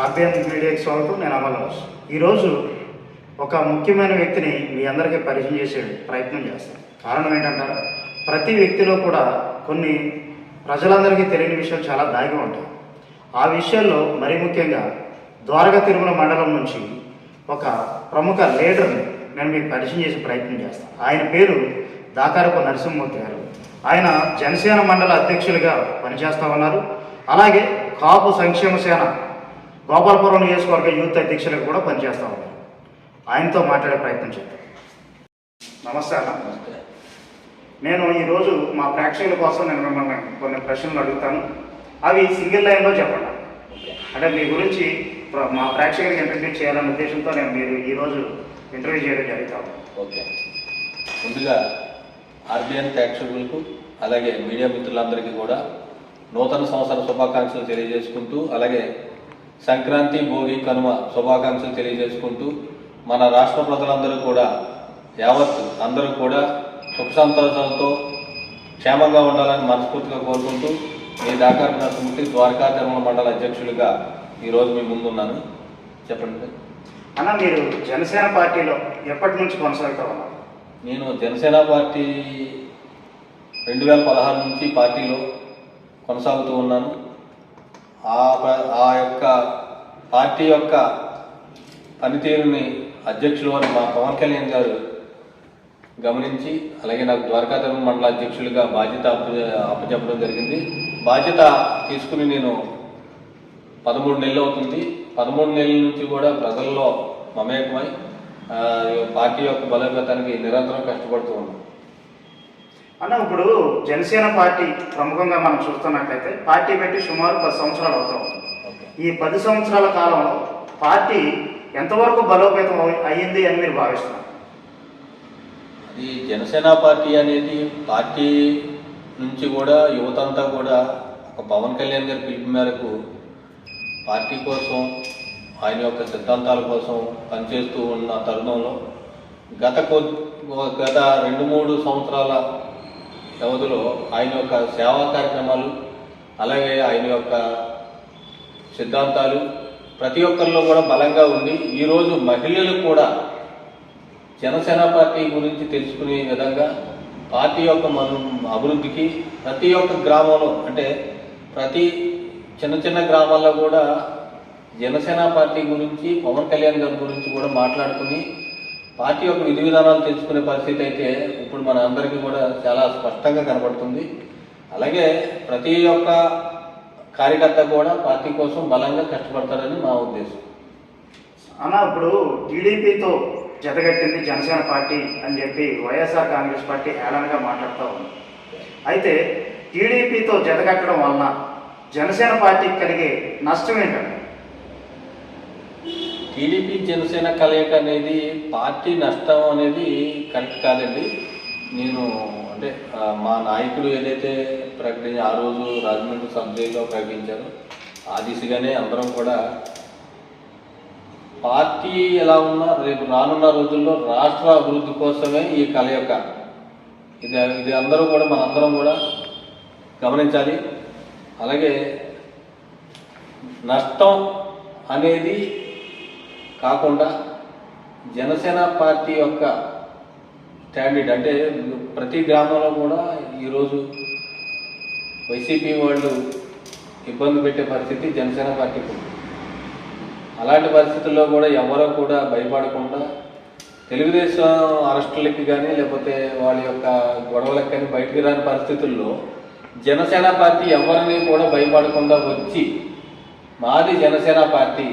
RBN మీడియాకి స్వాగతం నేను అమల్ రాజ్ ఈరోజు ఒక ముఖ్యమైన వ్యక్తిని మీ అందరికీ పరిచయం చేసే ప్రయత్నం చేస్తాను. కారణం ఏంటంటారా? ప్రతి వ్యక్తిలో కూడా కొన్ని ప్రజలందరికీ తెలియని విషయాలు చాలా దాగి ఉంటాయి. ఆ విషయాల్లో మరీ ముఖ్యంగా ద్వారకా తిరుమల మండలం నుంచి ఒక ప్రముఖ లీడర్ని నేను మీకు పరిచయం చేసే ప్రయత్నం చేస్తాను. ఆయన పేరు దాకారపు నరసింహమూర్తి గారు. ఆయన జనసేన మండల అధ్యక్షులుగా పనిచేస్తా ఉన్నారు. అలాగే కాపు సంక్షేమ సేన గోపాలపురం నియోజకవర్గ యూత్ అధ్యక్షులుగా కూడా పనిచేస్తా ఉన్నారు. ఆయనతో మాట్లాడే ప్రయత్నం చేద్దాం. నమస్తే అన్న. నేను ఈరోజు మా ప్రేక్షకుల కోసం నేను మిమ్మల్ని కొన్ని ప్రశ్నలు అడుగుతాను. అవి సింగిల్ లైన్లో చెప్పండి. అంటే మీ గురించి ప్ర- మా ప్రేక్షకులకు ఇంటర్వ్యూ చేయాలనే ఉద్దేశంతో నేను మీరు ఈరోజు ఇంటర్వ్యూ చేయడం జరుగుతాను ఓకే. ముందుగా ఆర్బిఎన్ ప్రేక్షకులకు అలాగే మీడియా మిత్రులందరికీ కూడా నూతన సంవత్సర శుభాకాంక్షలు తెలియజేసుకుంటూ అలాగే సంక్రాంతి భోగి కనుమ శుభాకాంక్షలు తెలియజేసుకుంటూ మన రాష్ట్ర ప్రజలందరూ కూడా యావత్ అందరూ కూడా సుఖ సంతోషాలతో క్షేమంగా ఉండాలని మనస్ఫూర్తిగా కోరుకుంటూ మీ దాకార నరసింహుడి ద్వారకా తిరుమల మండల అధ్యక్షులుగా ఈరోజు మీ ముందున్నాను. చెప్పండి. అన్న మీరు జనసేన పార్టీలో ఎప్పటి నుంచి కొనసాగుతా ఉన్నారు? నేను జనసేన పార్టీ రెండు వేల పదహారు నుంచి పార్టీలో కొనసాగుతూ ఉన్నాను. ఆ ప- ఆ యొక్క పార్టీ యొక్క పనితీరుని అధ్యక్షులు అని మా పవన్ కళ్యాణ్ గారు గమనించి అలాగే నాకు ద్వారకాధర్మ మండల అధ్యక్షులుగా బాధ్యత అప్ప అప్పచెప్పడం జరిగింది. బాధ్యత తీసుకుని నేను పదమూడు నెలలు అవుతుంది. పదమూడు నెలల నుంచి కూడా ప్రజల్లో మమేకమై పార్టీ యొక్క బలోపేతానికి నిరంతరం కష్టపడుతూ ఉన్నాం. అన్న ఇప్పుడు జనసేన పార్టీ ప్రముఖంగా మనం చూస్తున్నట్లయితే పార్టీ పెట్టి సుమారు పది సంవత్సరాలు అవుతా. ఈ పది సంవత్సరాల కాలంలో పార్టీ ఎంతవరకు బలోపేతం అయ్యింది అని మీరు భావిస్తున్నారు? అది జనసేన పార్టీ అనేది పార్టీ నుంచి కూడా యువతంతా కూడా ఒక పవన్ కళ్యాణ్ గారి పిలుపు మేరకు పార్టీ కోసం ఆయన యొక్క సిద్ధాంతాల కోసం పనిచేస్తూ ఉన్న తరుణంలో గత కొ గత రెండు మూడు సంవత్సరాల వ్యవధిలో ఆయన యొక్క సేవా కార్యక్రమాలు అలాగే ఆయన యొక్క సిద్ధాంతాలు ప్రతి ఒక్కరిలో కూడా బలంగా ఉంది ఈరోజు మహిళలు కూడా జనసేన పార్టీ గురించి తెలుసుకునే విధంగా పార్టీ యొక్క మన అభివృద్ధికి ప్రతి ఒక్క గ్రామంలో అంటే ప్రతి చిన్న చిన్న గ్రామాల్లో కూడా జనసేన పార్టీ గురించి పవన్ కళ్యాణ్ గారి గురించి కూడా మాట్లాడుకుని పార్టీ యొక్క విధి విధానాలు తెలుసుకునే పరిస్థితి అయితే ఇప్పుడు మన అందరికీ కూడా చాలా స్పష్టంగా కనబడుతుంది. అలాగే ప్రతి ఒక్క కార్యకర్త కూడా పార్టీ కోసం బలంగా కష్టపడతారని మా ఉద్దేశం. అన్న ఇప్పుడు టీడీపీతో జతగట్టింది జనసేన పార్టీ అని చెప్పి వైఎస్ఆర్ కాంగ్రెస్ పార్టీ హేళనగా మాట్లాడుతూ ఉంది. అయితే టీడీపీతో జతగట్టడం వలన జనసేన పార్టీకి కలిగే నష్టం ఏంటండి టీడీపీ జనసేన కలయిక అనేది పార్టీ నష్టం అనేది కరెక్ట్ కాదండి. నేను అంటే మా నాయకుడు ఏదైతే ప్రకటించి ఆ రోజు రాజమండ్రి సబ్జెక్ట్లో జైల్లో ప్రకటించారో ఆ దిశగానే అందరం కూడా పార్టీ ఎలా ఉన్నా రేపు రానున్న రోజుల్లో రాష్ట్ర అభివృద్ధి కోసమే ఈ కలయిక. ఇది ఇది అందరూ కూడా మనందరం కూడా గమనించాలి. అలాగే నష్టం అనేది కాకుండా జనసేన పార్టీ యొక్క స్టాండర్డ్ అంటే ప్రతి గ్రామంలో కూడా ఈరోజు వైసీపీ వాళ్ళు ఇబ్బంది పెట్టే పరిస్థితి జనసేన పార్టీకి ఉంది. అలాంటి పరిస్థితుల్లో కూడా ఎవరో కూడా భయపడకుండా తెలుగుదేశం అరెస్టులకి కానీ లేకపోతే వాళ్ళ యొక్క గొడవలకు కానీ బయటకు రాని పరిస్థితుల్లో జనసేన పార్టీ ఎవరిని కూడా భయపడకుండా వచ్చి మాది జనసేన పార్టీ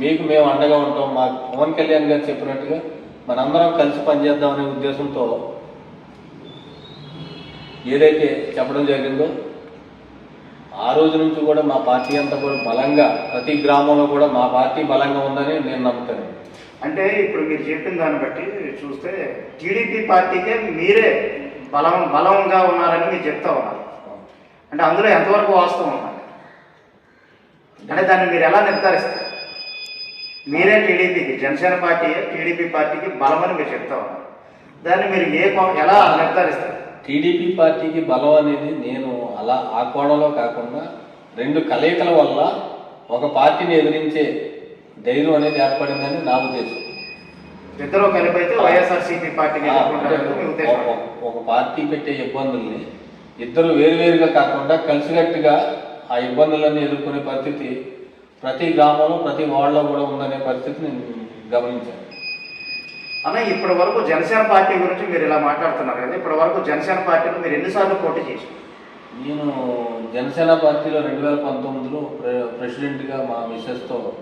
మీకు మేము అండగా ఉంటాం. మా పవన్ కళ్యాణ్ గారు చెప్పినట్టుగా మనందరం కలిసి పనిచేద్దామనే ఉద్దేశంతో ఏదైతే చెప్పడం జరిగిందో ఆ రోజు నుంచి కూడా మా పార్టీ అంతా కూడా బలంగా ప్రతి గ్రామంలో కూడా మా పార్టీ బలంగా ఉందని నేను నమ్ముతాను. అంటే ఇప్పుడు మీరు చెప్పిన దాన్ని బట్టి చూస్తే టీడీపీ పార్టీకే మీరే బలం బలంగా ఉన్నారని మీరు చెప్తా ఉన్నారు. అంటే అందులో ఎంతవరకు వాస్తవం ఉన్నారు అంటే దాన్ని మీరు ఎలా నిర్ధారిస్తారు? మీరే టీడీపీకి జనసేన పార్టీ టీడీపీ పార్టీకి బలమని మీరు చెప్తా ఉన్నారు. దాన్ని మీరు ఏ ఎలా నిర్ధారిస్తారు? టీడీపీ పార్టీకి బలం అనేది నేను అలా ఆ కోణంలో కాకుండా రెండు కలయికల వల్ల ఒక పార్టీని ఎదిరించే ధైర్యం అనేది ఏర్పడిందని నా ఉద్దేశం ఇద్దరు కలిపి అయితే వైఎస్ఆర్సీపీ ఒక- ఒక పార్టీ పెట్టే ఇబ్బందుల్ని ఇద్దరు వేరువేరుగా కాకుండా కలిసికట్టుగా ఆ ఇబ్బందులన్నీ ఎదుర్కొనే పరిస్థితి ప్రతి గ్రామంలో ప్రతి వార్డులో కూడా ఉందనే పరిస్థితి నేను గమనించాను. అన్న ఇప్పటి వరకు జనసేన పార్టీ గురించి మీరు ఇలా మాట్లాడుతున్నారు కదా ఇప్పటి వరకు జనసేన పార్టీలో మీరు ఎన్నిసార్లు పోటీ చేశారు? నేను జనసేన పార్టీలో రెండు వేల పంతొమ్మిదిలో ప్రె ప్రెసిడెంట్గా మా మిస్సెస్తో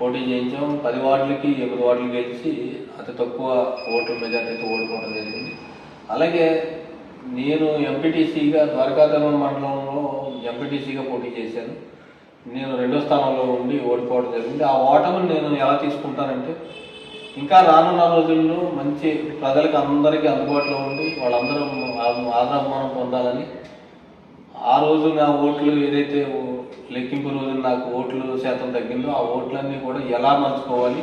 పోటీ చేయించాం. పది వార్డులకి ఎనిమిది వార్డులు గెలిచి అతి తక్కువ ఓట్ల మెజార్టీతో ఓడిపోవడం జరిగింది. అలాగే నేను ఎంపీటీసీగా ద్వారకాధర్మ మండలంలో ఎంపీటీసీగా పోటీ చేశాను. నేను రెండో స్థానంలో ఉండి ఓడిపోవడం జరిగింది. ఆ ఓటమిని నేను ఎలా తీసుకుంటానంటే ఇంకా రానున్న రోజుల్లో మంచి ప్రజలకు అందరికీ అందుబాటులో ఉండి వాళ్ళందరూ ఆ- ఆదరాభిమానం పొందాలని ఆ రోజు నా ఓట్లు ఏదైతే ఓ- లెక్కింపు రోజు నాకు ఓట్లు శాతం తగ్గిందో ఆ ఓట్లన్నీ కూడా ఎలా మలుచుకోవాలి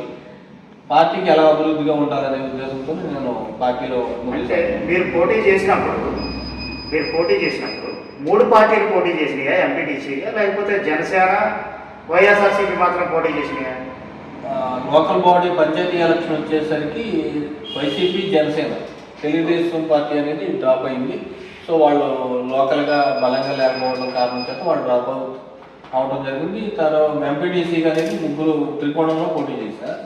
పార్టీకి ఎలా అభివృద్ధిగా ఉండాలనే ఉద్దేశంతో నేను పార్టీలో మీరు పోటీ చేసినప్పుడు మీరు పోటీ చేసినప్పుడు మూడు పార్టీలు పోటీ చేసినాయా? ఎంపీటీసీగా లేకపోతే జనసేన వైఎస్ఆర్సీపీ మాత్రం పోటీ చేసినాయా? లోకల్ బాడీ పంచాయతీ ఎలక్షన్ వచ్చేసరికి వైసీపీ జనసేన. తెలుగుదేశం పార్టీ అనేది డ్రాప్ అయింది. సో వాళ్ళు లోకల్గా బలంగా లేకపోవడం కారణం చేత వాళ్ళు డ్రాప్ అవుట్ అవడం జరిగింది. తర్వాత ఎంపీటీసీ అనేది ముగ్గురు త్రికోణంలో పోటీ చేశారు.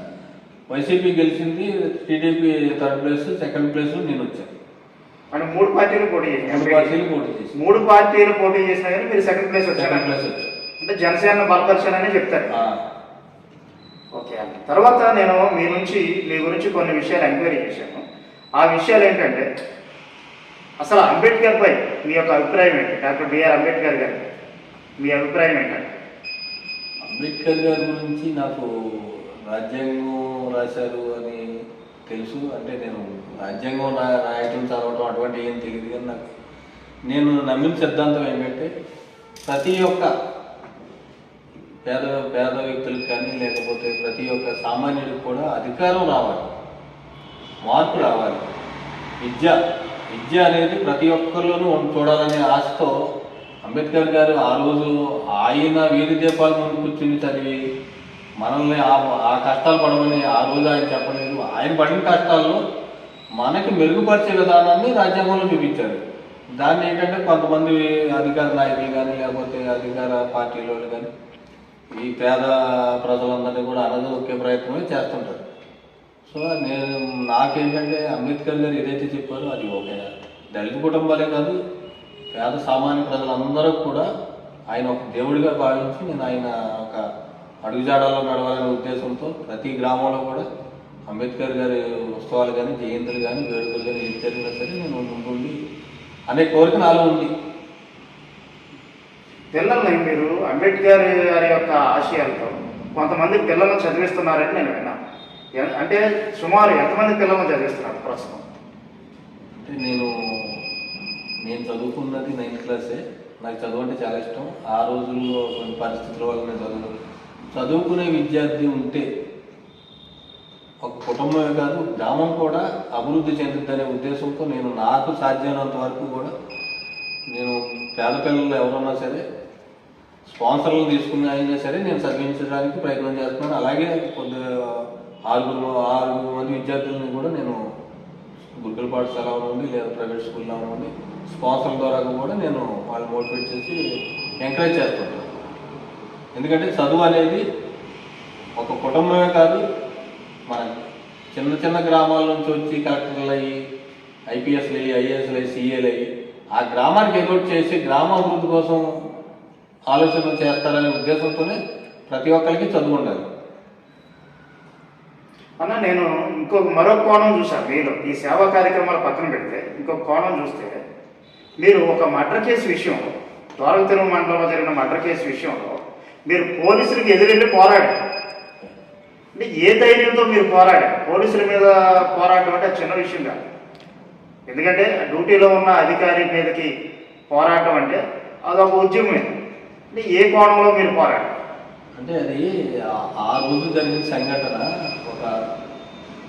వైసీపీ గెలిచింది TDP third place second place నేను వచ్చాను. అంటే మూడు పార్టీలు పోటీ చేశాను మూడు పార్టీలు పోటీ చేసినా కానీ మీరు సెకండ్ ప్లేస్ వచ్చారు. అంటే జనసేన బలపరిచానని చెప్తారు. ఓకే అండి. తర్వాత నేను మీ నుంచి మీ గురించి కొన్ని విషయాలు ఎంక్వైరీ చేశాను. ఆ విషయాలు ఏంటంటే అసలు అంబేద్కర్ పై మీ యొక్క అభిప్రాయం ఏంటి? డాక్టర్ బిఆర్ అంబేద్కర్ గారి మీ అభిప్రాయం ఏంటంటే అంబేద్కర్ గారి గురించి నాకు రాజ్యాంగం రాశారు అని తెలుసు. అంటే నేను రాజ్యాంగం రా రాయటం చదవటం అటువంటి ఏం తెలియదు కానీ నాకు నేను నమ్మిన సిద్ధాంతం ఏంటంటే ప్రతి ఒక్క పేద పేద వ్యక్తులకు కానీ లేకపోతే ప్రతి ఒక్క సామాన్యుడికి కూడా అధికారం రావాలి. మార్పు రావాలి. విద్య విద్య అనేది ప్రతి ఒక్కరిలోనూ చూడాలనే ఆశతో అంబేద్కర్ గారు ఆ రోజు ఆయన వీధి దీపాల ముందు కూర్చుని చదివి మనల్ని ఆ ఆ కష్టాలు పడమని ఆ రోజు ఆయన చెప్పండి ఆయన పడిన కష్టాల్లో మనకి మెరుగుపరిచే విధానాన్ని రాజ్యాంగంలో చూపించారు. దాన్ని ఏంటంటే కొంతమంది అధికార నాయకులు కానీ లేకపోతే అధికార పార్టీలో కానీ ఈ పేద ప్రజలందరినీ కూడా ఒకే ప్రయత్నమే చేస్తుంటారు. సో నేను నాకేంటంటే అంబేద్కర్ గారు ఏదైతే చెప్పారో అది ఒకే దళిత కుటుంబాలే కాదు పేద సామాన్య ప్రజలందరూ కూడా ఆయన ఒక దేవుడిగా భావించి నేను ఆయన ఒక అడుగుజాడలో నడవాలనే ఉద్దేశంతో ప్రతి గ్రామంలో కూడా అంబేద్కర్ గారి ఉత్సవాలు కానీ జయంతులు కానీ వేడుకలు కానీ ఏది జరిగినా సరే నేను ముందుండి అనే కోరిక నాలో ఉంది. పిల్లల్ని మీరు అంబేద్కర్ గారి యొక్క ఆశయాలతో కొంతమంది పిల్లలను చదివిస్తున్నారని నేను విన్నాను అంటే సుమారు ఎంతమంది పిల్లలను చదివిస్తున్నారు ప్రస్తుతం? అంటే నేను నేను చదువుకున్నది నైన్త్ క్లాసే. నాకు చదువు అంటే చాలా ఇష్టం. ఆ రోజుల్లో కొన్ని పరిస్థితుల వల్ల నేను చదువు చదువుకునే విద్యార్థి ఉంటే ఒక కుటుంబమే కాదు గ్రామం కూడా అభివృద్ధి చెందుద్దనే ఉద్దేశంతో నేను నాకు సాధ్యమైనంత వరకు కూడా నేను పేద పిల్లలు ఎవరన్నా సరే స్పాన్సర్లు తీసుకుని అయినా సరే నేను చదివించడానికి ప్రయత్నం చేస్తున్నాను. అలాగే కొద్దిగా ఆరుగురు ఆరుగురు మంది విద్యార్థులని కూడా నేను గురుకుల పాఠశాల అవనివ్వండి లేదా ప్రైవేట్ స్కూల్లో అవనివ్వండి స్పాన్సర్ల ద్వారా కూడా నేను వాళ్ళు మోటివేట్ చేసి ఎంకరేజ్ చేస్తున్నాను ఎందుకంటే చదువు అనేది ఒక కుటుంబమే కాదు మన చిన్న చిన్న గ్రామాల నుంచి వచ్చి కలెక్టర్లు అయ్యి ఐపీఎస్లు అయ్యి ఐఏఎస్లు అయ్యి సీఏలు అయ్యి ఆ గ్రామానికి ఏదో చేసి గ్రామ అభివృద్ధి కోసం ఆలోచన చేస్తారనే ఉద్దేశంతోనే ప్రతి ఒక్కరికి చదువు ఉండాలి అన్న నేను ఇంకొక మరో కోణం చూశాను మీలో. ఈ సేవా కార్యక్రమాలు పక్కన పెడితే ఇంకొక కోణం చూస్తే మీరు ఒక మర్డర్ కేసు విషయంలో ద్వారకతిరుమ మండలంలో జరిగిన మర్డర్ కేసు విషయంలో మీరు పోలీసులకు ఎదురెళ్ళి పోరాడారు. అంటే ఏ ధైర్యంతో మీరు పోరాడారు? పోలీసుల మీద పోరాటం అంటే చిన్న విషయం కాదు. ఎందుకంటే డ్యూటీలో ఉన్న అధికారి మీదకి పోరాటం అంటే అదొక ఉద్యమం అంటే ఏ కోణంలో మీరు పోరాడారు? అంటే అది ఆ- ఆ రోజు జరిగిన సంఘటన ఒక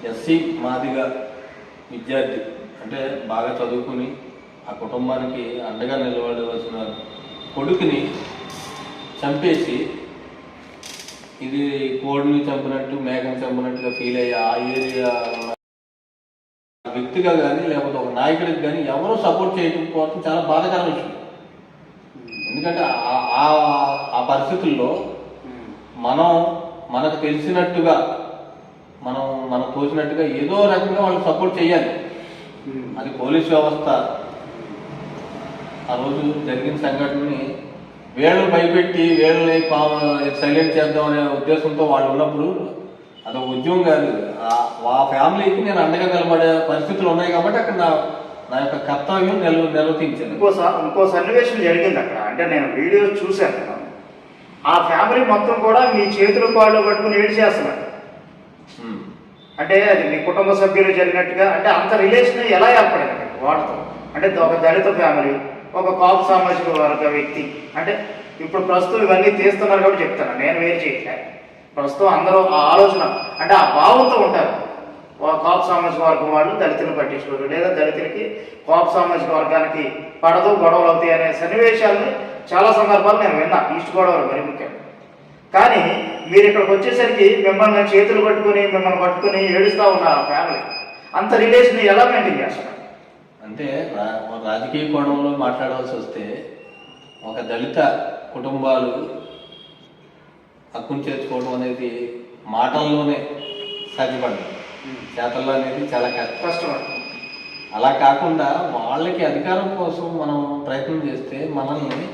ఎస్సీ మాదిగా విద్యార్థి అంటే బాగా చదువుకుని ఆ కుటుంబానికి అండగా నిలబడవలసిన కొడుకుని చంపేసి ఇది కోడిని చంపినట్టు మేకని చంపినట్టుగా ఫీల్ అయ్యి ఆ ఏరియా వ్యక్తిగా కానీ లేకపోతే ఒక నాయకుడికి కానీ ఎవరూ సపోర్ట్ చేయకపోవడం చాలా బాధాకరమైన విషయం. ఎందుకంటే ఆ- ఆ- పరిస్థితుల్లో మనం మనకు తెలిసినట్టుగా మనం మనకు తోచినట్టుగా ఏదో రకంగా వాళ్ళకి సపోర్ట్ చేయాలి. అది పోలీస్ వ్యవస్థ. ఆ రోజు జరిగిన సంఘటనని వీళ్ళని భయపెట్టి వీళ్ళని సైలెంట్ చేద్దాం అనే ఉద్దేశంతో వాళ్ళు ఉన్నప్పుడు అది ఉద్యమం కాదు. ఆ- ఫ్యామిలీకి నేను అండగా నిలబడే పరిస్థితులు ఉన్నాయి కాబట్టి అక్కడ నా నా యొక్క కర్తవ్యం నిల నిర్వర్తించాను ఇంకో స- ఇంకో సన్నివేశం జరిగింది అక్కడ. అంటే నేను వీడియో చూశాను. ఆ ఫ్యామిలీ మొత్తం కూడా మీ చేతులు కాళ్ళు పట్టుకుని ఏడు చేస్తున్నారు ఉమ్. అంటే అది మీ కుటుంబ సభ్యులు జరిగినట్టుగా అంటే అంత రిలేషన్ ఎలా ఏర్పడింది వాటితో? అంటే ఒక దళిత ఫ్యామిలీ ఒక కాపు సామాజిక వర్గ వ్యక్తి. అంటే ఇప్పుడు ప్రస్తుతం ఇవన్నీ తీస్తున్నారు కాబట్టి చెప్తాను నేను వేరు చేయట్లే. ప్రస్తుతం అందరూ ఆ ఆలోచన అంటే ఆ భావంతో ఉంటారు. ఒక కాప్ సామాజిక వర్గం వాళ్ళు దళితులను పట్టించుకోరు. లేదా దళితులకి కాప్ సామాజిక వర్గానికి పడదు గొడవలు అవుతాయి అనే సన్నివేశాలని చాలా సందర్భాలు నేను విన్నా. ఈస్ట్ గోదావరి మరి ముఖ్యంగా కానీ మీరు ఇక్కడికి వచ్చేసరికి మిమ్మల్ని చేతులు పట్టుకుని మిమ్మల్ని పట్టుకుని ఏడుస్తూ ఉన్నారు ఆ ఫ్యామిలీ అంత రిలేషన్ ఎలా మెయింటైన్ చేస్తున్నారు? అంటే రాజకీయ కోణంలో మాట్లాడవలసి వస్తే ఒక దళిత కుటుంబాలు హక్కును చేర్చుకోవడం అనేది మాటల్లోనే సాధ్యపడదు. చేతల్లో అనేది చాలా కష్టం అలా కాకుండా వాళ్ళకి అధికారం కోసం మనం ప్రయత్నం చేస్తే మనల్ని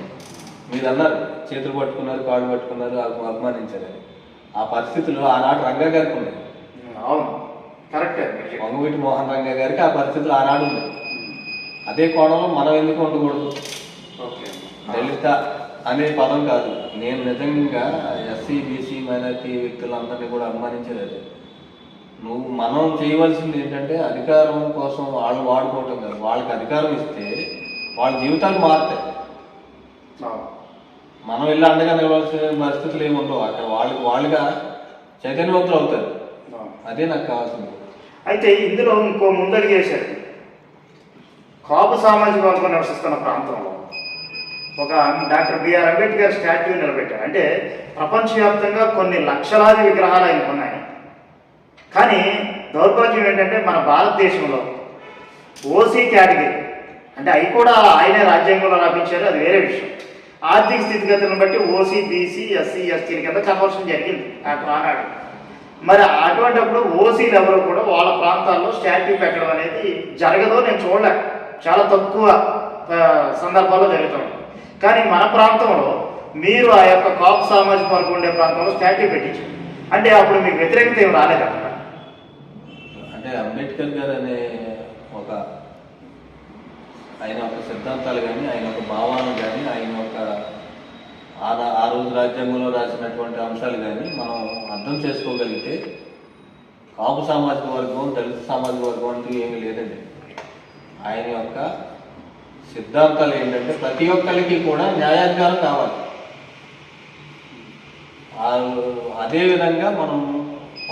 మీరు అన్నారు చేతులు పట్టుకున్నారు కాళ్ళు పట్టుకున్నారు అభి- అభిమానించారని ఆ పరిస్థితులు ఆనాడు రంగా గారికి ఉన్నాయి. అవును. కరెక్టే. వంగవీటి మోహన్ రంగా గారికి ఆ పరిస్థితులు ఆనాడు ఉన్నాయి. అదే కోణంలో మనం ఎందుకు ఉండకూడదు? ఓకే. దళిత అనే పదం కాదు. నేను నిజంగా ఎస్సీ బీసీ మైనారిటీ వ్యక్తులందరినీ కూడా అభిమానించేది అదే నువ్వు మనం చేయవలసింది ఏంటంటే అధికారం కోసం వాళ్ళు వాడుకోవటం కాదు. వాళ్ళకి అధికారం ఇస్తే వాళ్ళ జీవితాలు మారుతాయి. మనం వెళ్ళి అండగా నిలవాల్సిన పరిస్థితులు ఏమి ఉండవు. అక్కడ వాళ్ళకి వాళ్ళుగా చైతన్యవంతులు అవుతారు. అదే నాకు కావాల్సింది. అయితే ఇందులో ఇంకో ముందడుగు వేశారు. కాపు సామాజిక వర్గం నివసిస్తున్న ప్రాంతంలో ఒక డాక్టర్ బిఆర్ అంబేద్కర్ స్టాట్యూ నిలబెట్టారు. అంటే ప్రపంచవ్యాప్తంగా కొన్ని లక్షలాది విగ్రహాలు ఆయనకు ఉన్నాయి. కానీ దౌర్భాగ్యం ఏంటంటే మన భారతదేశంలో ఓసీ కేటగిరీ అంటే అవి కూడా ఆయనే రాజ్యాంగంలో లభించారు అది వేరే విషయం. ఆర్థిక స్థితిగతులను బట్టి ఓసీ బీసీ ఎస్సీ ఎస్టీల కింద కన్వర్షన్ జరిగింది నాకు ఆనాడు. మరి అటువంటిప్పుడు ఓసీలు ఎవరు కూడా వాళ్ళ ప్రాంతాల్లో స్టాట్యూ పెట్టడం అనేది జరగదో నేను చూడలే చాలా తక్కువ సందర్భాల్లో జరుగుతుంది కానీ మన ప్రాంతంలో మీరు ఆ యొక్క కాపు సామాజిక వర్గం ఉండే ప్రాంతంలో స్టాట్యూ పెట్టించారు. అంటే అప్పుడు మీకు వ్యతిరేకత ఏమి రాలేదు అంటే అంబేద్కర్ గారు అనే ఒక ఆయన యొక్క సిద్ధాంతాలు కానీ ఆయన ఒక భావాలు కానీ ఆయన యొక్క ఆ ఆ రోజు రాజ్యాంగంలో రాసినటువంటి అంశాలు కానీ మనం అర్థం చేసుకోగలిగితే కాపు సామాజిక వర్గం దళిత సామాజిక వర్గం అంటూ ఏమీ లేదండి. ఆయన యొక్క సిద్ధాంతాలు ఏంటంటే ప్రతి ఒక్కరికి కూడా న్యాయాధికారం కావాలి. అదేవిధంగా మనం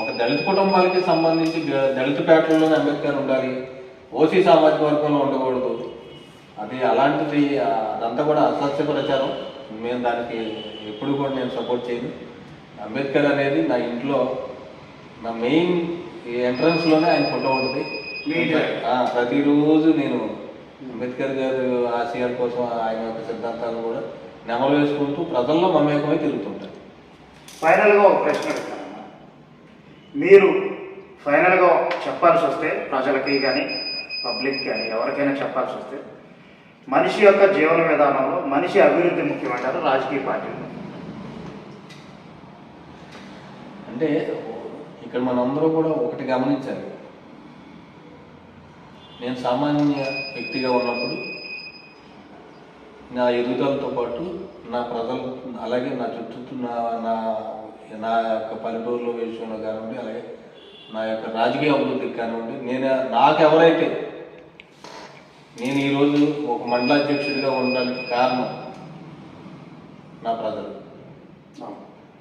ఒక దళిత కుటుంబాలకి సంబంధించి దళిత పేటల్లోనే అంబేద్కర్ ఉండాలి ఓసీ సామాజిక వర్గంలో ఉండకూడదు. అది అలాంటిది అదంతా కూడా అసత్య ప్రచారం. మేము దానికి ఎప్పుడు కూడా నేను సపోర్ట్ చేయను. అంబేద్కర్ అనేది నా ఇంట్లో నా మెయిన్ ఎంట్రన్స్లోనే ఆయన ఫోటో ఉంటుంది. ప్రతిరోజు నేను అంబేద్కర్ గారు ఆశయాల కోసం ఆయన యొక్క సిద్ధాంతాలను కూడా నెమలు వేసుకుంటూ ప్రజల్లో మమేకమై తిరుగుతుంటాను ఫైనల్గా ఒక ప్రశ్న అడుగుతానమ్మా మీరు ఫైనల్గా చెప్పాల్సి వస్తే ప్రజలకి కానీ పబ్లిక్ కానీ ఎవరికైనా చెప్పాల్సి వస్తే మనిషి యొక్క జీవన విధానంలో మనిషి అభివృద్ధి ముఖ్యమంటారు రాజకీయ పార్టీలు అంటే ఇక్కడ మనందరూ కూడా ఒకటి గమనించాలి. నేను సామాన్య వ్యక్తిగా ఉన్నప్పుడు నా ఎదుగుదలతో పాటు నా ప్రజలు అలాగే నా చుట్టూ నా నా నా యొక్క పల్లెటూరులో విషయంలో కానివ్వండి అలాగే నా యొక్క రాజకీయ అభివృద్ధికి కానివ్వండి నేను నాకు ఎవరైతే నేను ఈరోజు ఒక మండలాధ్యక్షుడిగా ఉండడానికి కారణం నా ప్రజలు.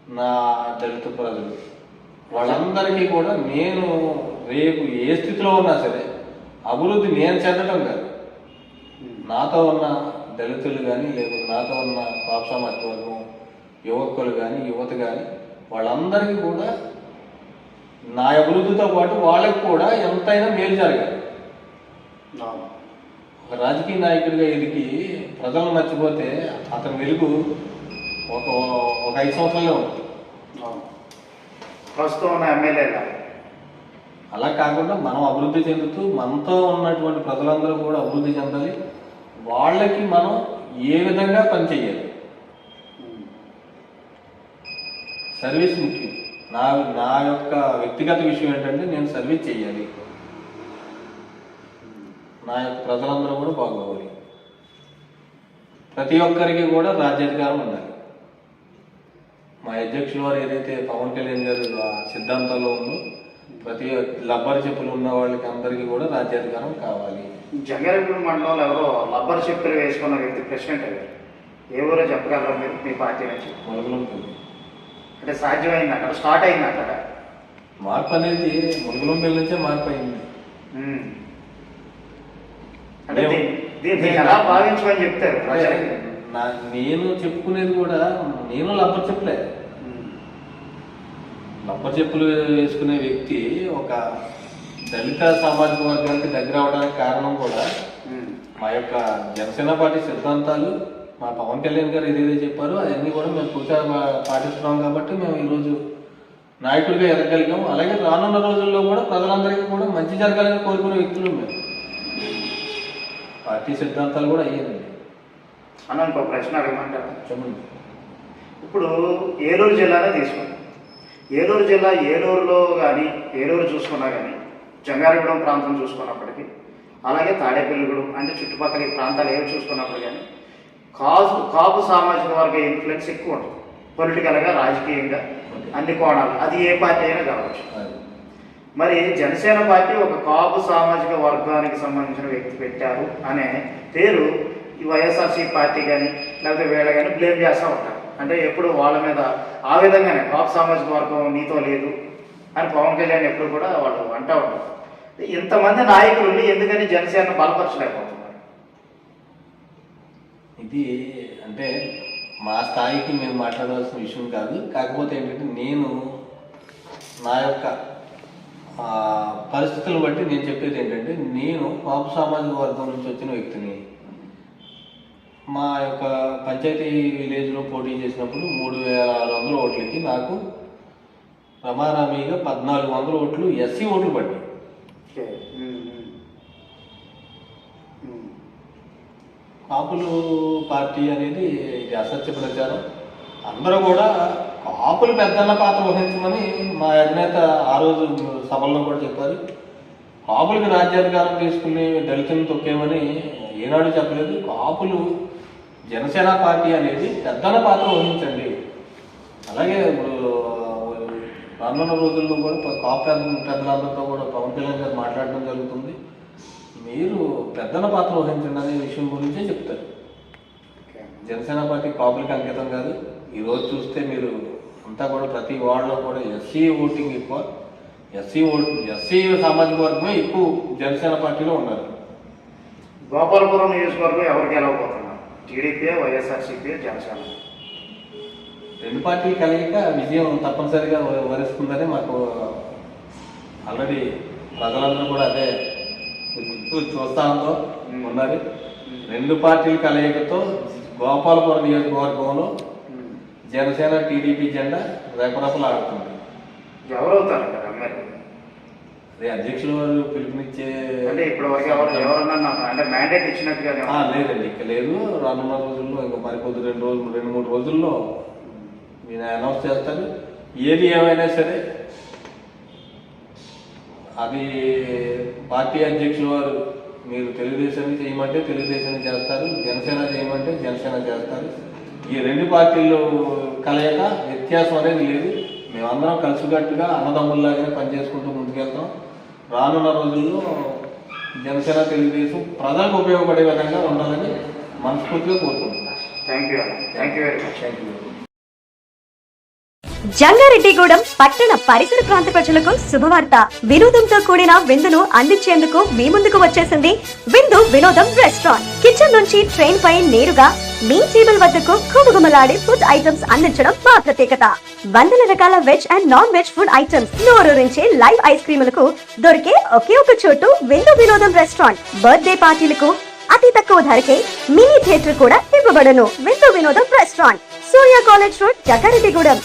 నా దళిత ప్రజలు. వాళ్ళందరికీ కూడా నేను రేపు ఏ స్థితిలో ఉన్నా సరే అభివృద్ధి నేను చెందడం కాదు. నాతో ఉన్న దళితులు కానీ లేకపోతే నాతో ఉన్న పాప సామాజిక వర్గం యువకులు కానీ యువత కానీ వాళ్ళందరికీ కూడా నా అభివృద్ధితో పాటు వాళ్ళకి కూడా ఎంతైనా మేలు జరగాలి. ఒక రాజకీయ నాయకుడిగా ఎదిగి ప్రజలను మర్చిపోతే అతని వెలుగు ఒక ఒక ఐదు సంవత్సరాలే ఉంటుంది. ప్రస్తుతం ఉన్న ఎమ్మెల్యేగా. అలా కాకుండా మనం అభివృద్ధి చెందుతూ మనతో ఉన్నటువంటి ప్రజలందరూ కూడా అభివృద్ధి చెందాలి. వాళ్ళకి మనం ఏ విధంగా పనిచేయాలి? సర్వీస్ ముఖ్యం. నా నా యొక్క వ్యక్తిగత విషయం ఏంటంటే నేను సర్వీస్ చేయాలి. నా యొక్క ప్రజలందరూ కూడా బాగోవాలి. ప్రతి ఒక్కరికి కూడా రాజ్యాధికారం ఉండాలి. మా అధ్యక్షుల వారు ఏదైతే పవన్ కళ్యాణ్ గారు సిద్ధాంతంలో సిద్ధాంతాల్లో ఉందో ప్రతి లబ్బర్ చెప్పులు ఉన్న వాళ్ళకి అందరికీ కూడా రాజ్యాధికారం కావాలి. జంగారెడ్డి మండలంలో ఎవరో లబ్బర్ చెప్పులు వేసుకున్న వ్యక్తి ప్రెసిడెంట్ అయ్యారు. ఏ ఊరో చెప్పగలరా మీరు? మీ పార్టీ నుంచి? మొదలు అంటే సాధ్యమైంది అక్కడ స్టార్ట్ అయింది అక్కడ? మార్పు అనేది మురుగులం పిల్లల నుంచే మార్పు అయింది. అంటే దీన్ని ఎలా భావించమని చెప్తారు ప్రజలకి? నా నేను చెప్పుకునేది కూడా నేను లబ్బర్ చెప్పులే. లబ్బర్ చెప్పులు వేసుకునే వ్యక్తి ఒక దళిత సామాజిక వర్గానికి దగ్గర అవడానికి కారణం కూడా. మా యొక్క జనసేన పార్టీ సిద్ధాంతాలు. మా పవన్ కళ్యాణ్ గారు ఏదైతే చెప్పారో అవన్నీ కూడా మేము పూర్తిగా పాటిస్తున్నాం కాబట్టి మేము ఈరోజు నాయకుడిగా ఎదగలిగాం అలాగే రానున్న రోజుల్లో కూడా ప్రజలందరికీ కూడా మంచి జరగాలని కోరుకునే వ్యక్తులు మేము. పార్టీ సిద్ధాంతాలు కూడా అయ్యేదండి అన్న ఇంకో ప్రశ్న అడగమంటారు? చెప్పండి. ఇప్పుడు ఏలూరు జిల్లానే తీసుకోండి. ఏలూరు జిల్లా ఏలూరులో కానీ ఏలూరు చూసుకున్నా కానీ జంగారెగూడెం ప్రాంతం చూసుకున్నప్పటికీ అలాగే తాడేపల్లిగూడెం అంటే చుట్టుపక్కల ఈ ప్రాంతాలు ఏవి చూసుకున్నప్పుడు కానీ కాపు కాపు సామాజిక వర్గ ఇన్ఫ్లుయెన్స్ ఎక్కువ ఉంటుంది. పొలిటికల్గా రాజకీయంగా అన్ని కోణాలు. అది ఏ పార్టీ అయినా కావచ్చు. మరి జనసేన పార్టీ ఒక కాపు సామాజిక వర్గానికి సంబంధించిన వ్యక్తి పెట్టారు అనే పేరు ఈ వైఎస్ఆర్సీ పార్టీ కానీ లేకపోతే వీళ్ళ కానీ బ్లేమ్ చేస్తూ ఉంటారు. అంటే ఎప్పుడు వాళ్ళ మీద ఆ విధంగానే పాప సామాజిక వర్గం నీతో లేదు అని పవన్ కళ్యాణ్ ఎప్పుడు కూడా వాళ్ళు అంటూ ఉంటారు ఇంతమంది నాయకులు ఎందుకని జనసేన బలపరచలేకపోతున్నారు? ఇది అంటే మా స్థాయికి మేము మాట్లాడవలసిన విషయం కాదు. కాకపోతే ఏంటంటే నేను నా యొక్క పరిస్థితులను బట్టి నేను చెప్పేది ఏంటంటే నేను పాప సామాజిక వర్గం నుంచి వచ్చిన వ్యక్తిని మా యొక్క పంచాయతీ విలేజ్లో పోటీ చేసినప్పుడు మూడు వేల ఆరు వందల ఓట్లకి నాకు రమారామీగా పద్నాలుగు వందల ఓట్లు ఎస్సీ ఓట్లు పడ్డాయి. కాపులు పార్టీ అనేది ఇది అసత్య ప్రచారం. అందరూ కూడా కాపులు పెద్దన్న పాత్ర వహించమని మా అధినేత ఆ రోజు సభల్లో కూడా చెప్పారు. కాపులకి రాజ్యాధికారం తీసుకుని దళితులను తొక్కేమని ఏనాడు చెప్పలేదు. కాపులు జనసేన పార్టీ అనేది పెద్దల పాత్ర వహించండి. అలాగే ఇప్పుడు రానున్న రోజుల్లో కూడా కాపు పెద్ద పెద్దలందరితో కూడా పవన్ కళ్యాణ్ గారు మాట్లాడడం జరుగుతుంది. మీరు పెద్దల పాత్ర వహించండి అనే విషయం గురించే చెప్తారు. జనసేన పార్టీ కాపులకి అంకితం కాదు. ఈరోజు చూస్తే మీరు అంతా కూడా ప్రతి వార్డులో కూడా ఎస్సీ ఓటింగ్ ఎక్కువ ఎస్సీ ఓట్ ఎస్సీ సామాజిక వర్గమే ఎక్కువ జనసేన పార్టీలో ఉన్నారు. గోపాలపురం నియోజకవర్గం ఎవరికి గెలవబోతున్నారు టీడీపీ వైఎస్ఆర్సీపీ జనసేన. రెండు పార్టీలు కలయిక విజయం తప్పనిసరిగా వరిస్తుందని మాకు ఆల్రెడీ ప్రజలందరూ కూడా అదే చూస్తాంతో ఉన్నది రెండు పార్టీల కలయికతో గోపాలపురం నియోజకవర్గంలో. జనసేన టీడీపీ జెండా రేపరపలు ఆడుతుంది ఎవరవుతారు ఎమ్మెల్యే? అదే అధ్యక్షుల వారు పిలుపునిచ్చే అంటే ఇప్పటి వరకు ఎవరు ఎవరన్నా అంటే మ్యాండేట్ ఇచ్చినట్టుగానే ఆ, లేదండి ఇక లేదు. రానున్న రోజుల్లో ఇంకా మరి కొద్ది రెండు రోజులు రెండు మూడు రోజుల్లో నేను అనౌన్స్ చేస్తాను ఏది ఏమైనా సరే అది పార్టీ అధ్యక్షుల వారు మీరు తెలుగుదేశాన్ని చేయమంటే తెలుగుదేశాన్ని చేస్తారు జనసేన చేయమంటే జనసేన చేస్తారు. ఈ రెండు పార్టీలు కలయిక వ్యత్యాసం అనేది లేదు. మేమందరం కలిసికట్టుగా అన్నదమ్ముల్లాగానే పనిచేసుకుంటూ ముందుకెళ్తాం. రానున్న రోజుల్లో జనసేన తెలుగుదేశం ప్రజలకు ఉపయోగపడే విధంగా ఉండాలని మనస్ఫూర్తిగా కోరుకుంటున్నాను thank you thank you very much thank you Jangareddygudem పట్టణ పరిసర ప్రాంత ప్రజలకు శుభవార్త. వినోదంతో కూడిన విందును అందించేందుకు మీ ముందుకు వచ్చేసింది విందు వినోదం రెస్టారెంట్. కిచెన్ నుంచి ట్రైన్ పై నేరుగా మీ టేబుల్ వద్దకు కుమకుమలాడే ఫుడ్ ఐటమ్స్ అందించడం మా ప్రత్యేకత. వందల రకాల veg and non veg food items నోరూరించే live ice క్రీములకు దొరికే ఒకే ఒక చోటు విందు వినోదం రెస్టారెంట్. బర్త్డే పార్టీలకు అతి తక్కువ ధరకే మినీ థియేటర్ కూడా ఇవ్వబడను. విందు వినోదం restaurant. Surya college road Jangareddygudem.